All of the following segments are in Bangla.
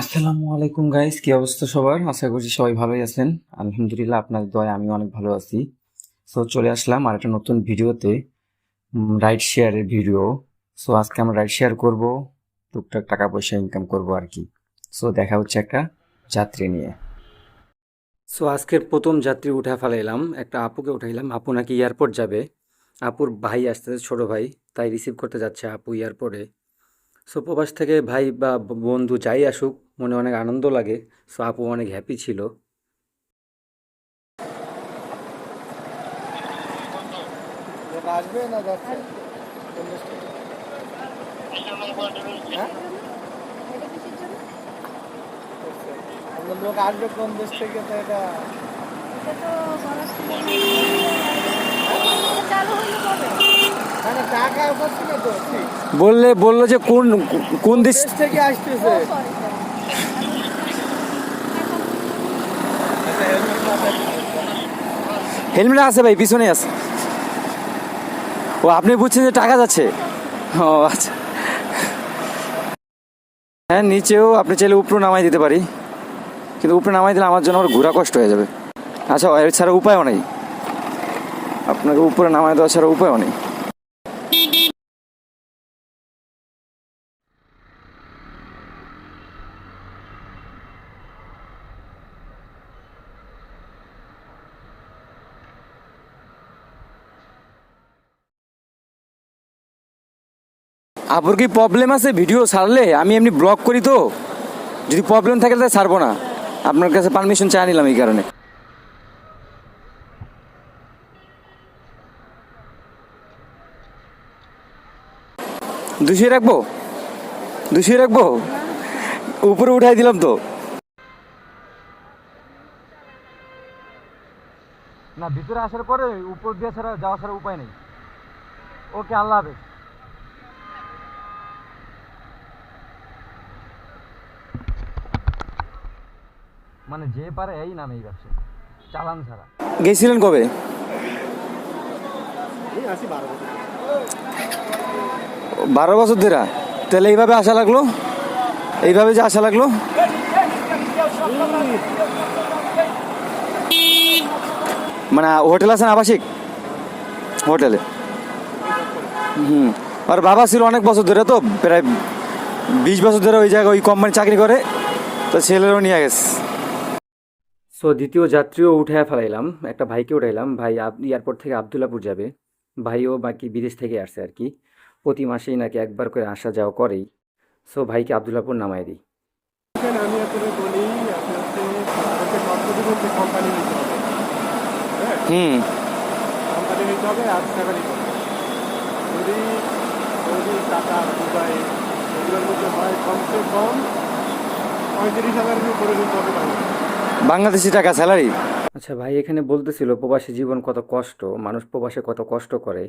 আসসালামু আলাইকুম গাইস কি অবস্থা সবার? আশা করছি সবাই ভালোই আছেন। আলহামদুলিল্লাহ, আপনাদের দয়া আমি অনেক ভালো আছি। সো চলে আসলাম আর একটা নতুন ভিডিওতে রাইড শেয়ারের ভিডিও সো আজকে আমরা রাইড শেয়ার করব, টুকটাক টাকা পয়সা ইনকাম করব আর কি। সো দেখা হচ্ছে একটা যাত্রী নিয়ে। সো আজকের প্রথম যাত্রী উঠা ফেলাইলাম একটা আপুকে উঠাইলাম। আপু নাকি এয়ারপোর্ট যাবে। আপুর ভাই আসতেছে, ছোট ভাই। তাই রিসিভ করতে যাচ্ছে আপু এয়ারপোর্টে। সো প্রবাস থেকে ভাই বা বন্ধু যাই আসুক মনে অনেক আনন্দ লাগে সো আপু অনেক হ্যাপি ছিল লোক আসবে না যাচ্ছে? হ্যাঁ? লোক আসবে কোন দেশ থেকে তো এটা না না টাকা পাচ্ছি না তো ঠিক বললে বলল যে কোন কোন দেশ থেকে আসতেছে। হেলমেট আছে ভাই পিছনে আছে। ও আপনি বুঝছেন যে টাকা যাচ্ছে? ও আচ্ছা। হ্যাঁ নিচেও আপনি চাইলে উপরে নামাই দিতে পারি। কিন্তু উপরে নামাই দিলে আমার জন্য আমার ঘোরা কষ্ট হয়ে যাবে। আচ্ছা এর ছাড়া উপায়ও নেই। আপনাকে উপরে নামাই দেওয়া ছাড়া উপায়ও নেই। আপুর কি প্রবলেম আছে? ভিডিও ছাড়লে আমি এমনি ব্লগ করি তো। যদি প্রবলেম থাকে তাহলে ছাড়বো না। আপনার কাছে পারমিশন চাই নিলাম এই কারণে। দুশিয়ে রাখব? দুশিয়ে রাখব? উপরে উঠাই দিলাম তো। না, ভিতরে আসার পরে উপর দিয়ে ছাড়া যাওয়া ছাড়া উপায় নেই। ওকে, আল্লাহ হাফেজ। মানে যে পারে এই নামে এই ব্যবসা চালান ছাড়া। গেছিলেন কবে? বারো বছর। বারো বছর ধরে? তাহলে এইভাবে আসা লাগল? এইভাবে যে আসা লাগল? মানে হোটেল আছে না আবাসিক? হোটেলে। হুম। আর বাবা ছিল অনেক বছর ধরে তো প্রায় বিশ বছর ধরে ওই জায়গায় ওই কোম্পানি চাকরি করে তো ছেলেরও নিয়ে গেছে। সো দ্বিতীয় যাত্রীও উঠে ফেলাইলাম একটা ভাইকে উঠাইলাম ভাই এয়ারপোর্ট থেকে আবদুল্লাপুর যাবে ভাইও বাকি বিদেশ থেকে আসছে আর কি প্রতি মাসেই নাকি একবার করে আসা যাওয়া করেই সো ভাইকে আবদুল্লাপুর নামাই দিই। আমি আপনাকে বলি আপনাকে কোম্পানি নিতে হবে। হুম। কোম্পানি নিতে হবে আট টাকা নিতে হবে। যদি যদি টাকা দুবাই এগুলোর মধ্যে হয় কমসে কম পঁয়ত্রিশ হাজারের উপরে নিতে হবে বাংলাদেশে। টাকা স্যালারি? আচ্ছা ভাই এখানে বলতেছিল প্রবাসী জীবন কত কষ্ট মানুষ প্রবাসে কত কষ্ট করে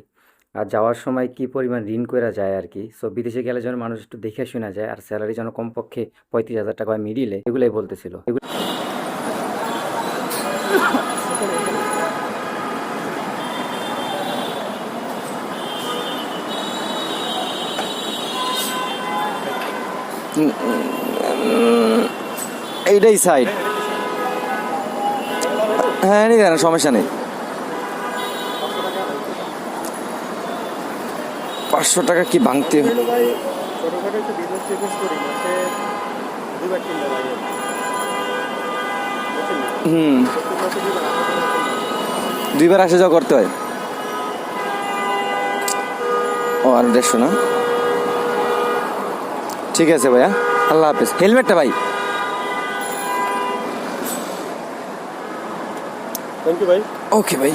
আর যাওয়ার সময় কি পরিমাণ ঋণ করা যায় আর কি? সো বিদেশে গেলে যেন মানুষ একটু দেখে শোনা যায় আর স্যালারি যেন কমপক্ষে পঁয়ত্রিশ হাজার টাকা মিডিলে এগুলাই বলতেছিল। এগুলো এইটাই সাইড হ্যাঁ নিয়ে যান, সমস্যা নেই। পাঁচশো টাকা কি ভাঙতে? হুম। দুইবার আসা যাওয়া করতে হয়। ও, আর দেড়শো না? ঠিক আছে ভাইয়া, আল্লাহ হাফেজ। হেলমেটটা ভাই। থ্যাংক ইউ ভাই ওকে ভাই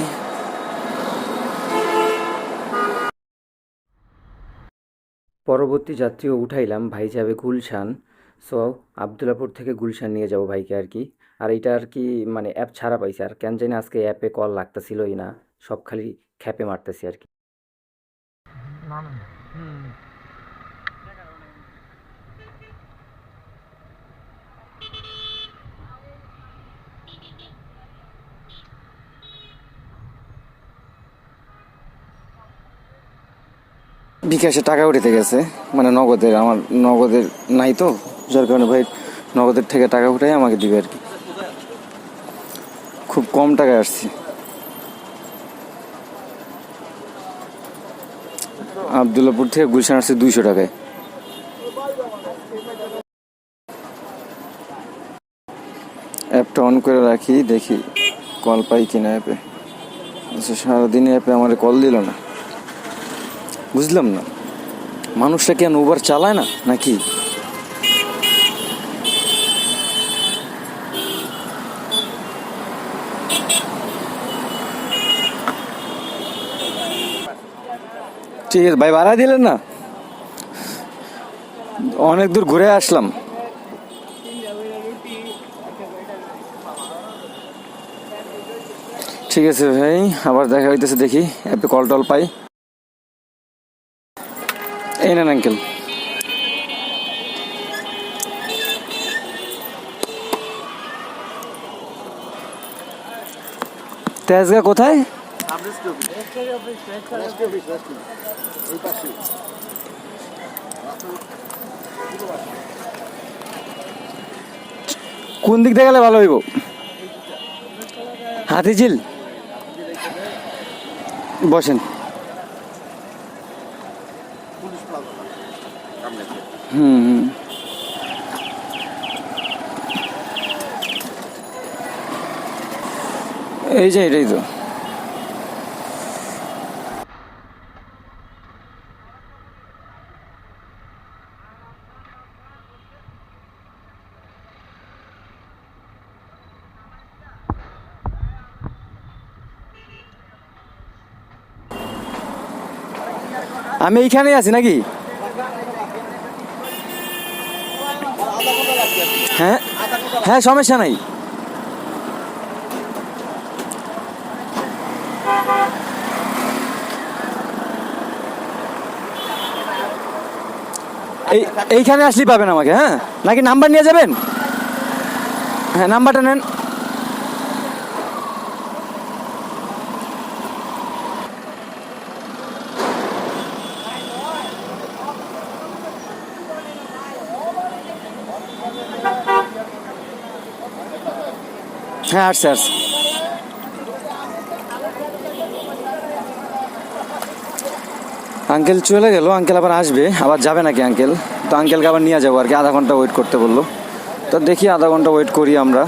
পরবর্তী যাত্রীও উঠাইলাম ভাই যাবে গুলশান। সো আবদুল্লাপুর থেকে গুলশান নিয়ে যাব ভাইকে আর কি। আর এটা আর কি মানে অ্যাপ ছাড়া পাইছে। আর কেন জানি আজকে অ্যাপে কল লাগতেছিলই না। সব খালি খ্যাপে মারতেছি আর কি। বিকাশে টাকা উঠেতে গেছে। মানে নগদের, আমার নগদের নাই তো, যার কারণে ভাই নগদের থেকে টাকা উঠাই আমাকে দিবে আর কি। খুব কম টাকায় আসছি। আবদুল্লাপুর থেকে গুলশান আসছে দুইশো টাকায়। অ্যাপটা অন করে রাখি, দেখি কল পাই কিনা অ্যাপে। আচ্ছা অ্যাপে আমার কল দিল না। বুঝলাম না। মানুষটা কেন উবার চালায় না, নাকি? ঠিক আছে, ভাই ভাড়া দিলেন না? অনেক দূর ঘুরে আসলাম। ঠিক আছে ভাই, আবার দেখা হইতেছে দেখি, অ্যাপে কল টল পাই। এই নেন আঙ্কেল তেজগা কোথায়? কোন দিক দিয়ে গেলে ভালো হইব? হাতিঝিল? বসেন। হুম এই যে এটাই তো। আমি এইখানেই আছি নাকি? হ্যাঁ? হ্যাঁ সমস্যা নাই। এই, এইখানে আসলেই পাবেন আমাকে হ্যাঁ? নাকি নাম্বার নিয়ে যাবেন? হ্যাঁ নাম্বারটা নেন। হ্যাঁ আসছে আঙ্কেল চলে গেল, আঙ্কেল আবার আসবে, আবার যাবে নাকি আঙ্কেল? তো আঙ্কেলকে আবার নিয়ে যাব আর কি, আধা ঘণ্টা ওয়েট করতে বলল। তো দেখি আধা ঘণ্টা ওয়েট করি আমরা।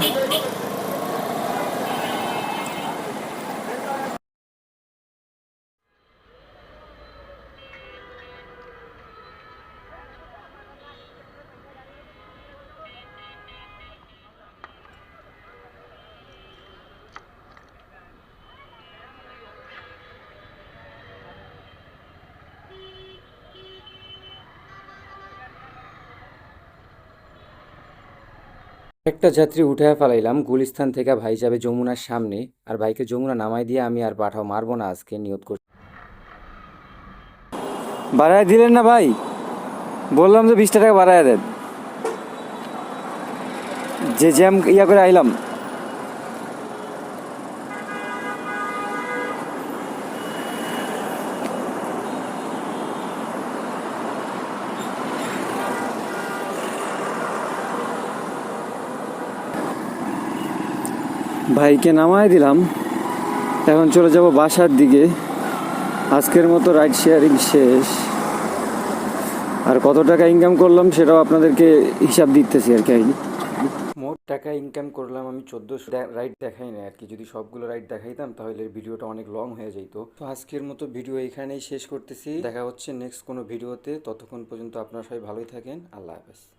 একটা যাত্রী উঠে ফেলাইলাম, গুলিস্তান থেকে ভাই যাবে যমুনার সামনে, আর ভাইকে যমুনা নামাই দিয়ে আমি আর পাঠাও মারবো না আজকে নিয়ত করছি বাড়ায় দিলেন না ভাই। বললাম যে বিশটা টাকা বাড়ায় দেন। যে জ্যাম ইয়া করে আইলাম। ভাইকে নামায় দিলাম। এখন চলে যাব বাসার দিকে। আজকের মতো রাইড শেয়ারিং শেষ। আর কত টাকা ইনকাম করলাম সেটাও আপনাদেরকে হিসাব দিতেছি আর কি মোট টাকা ইনকাম করলাম আমি চোদ্দোশো। রাইড দেখাই না আর কি। যদি সবগুলো রাইড দেখাইতাম তাহলে ভিডিওটা অনেক লং হয়ে যেত তো আজকের মতো ভিডিও এখানেই শেষ করতেছি। দেখা হচ্ছে নেক্সট কোনো ভিডিওতে। ততক্ষণ পর্যন্ত আপনারা সবাই ভালোই থাকেন। আল্লাহ হাফেজ।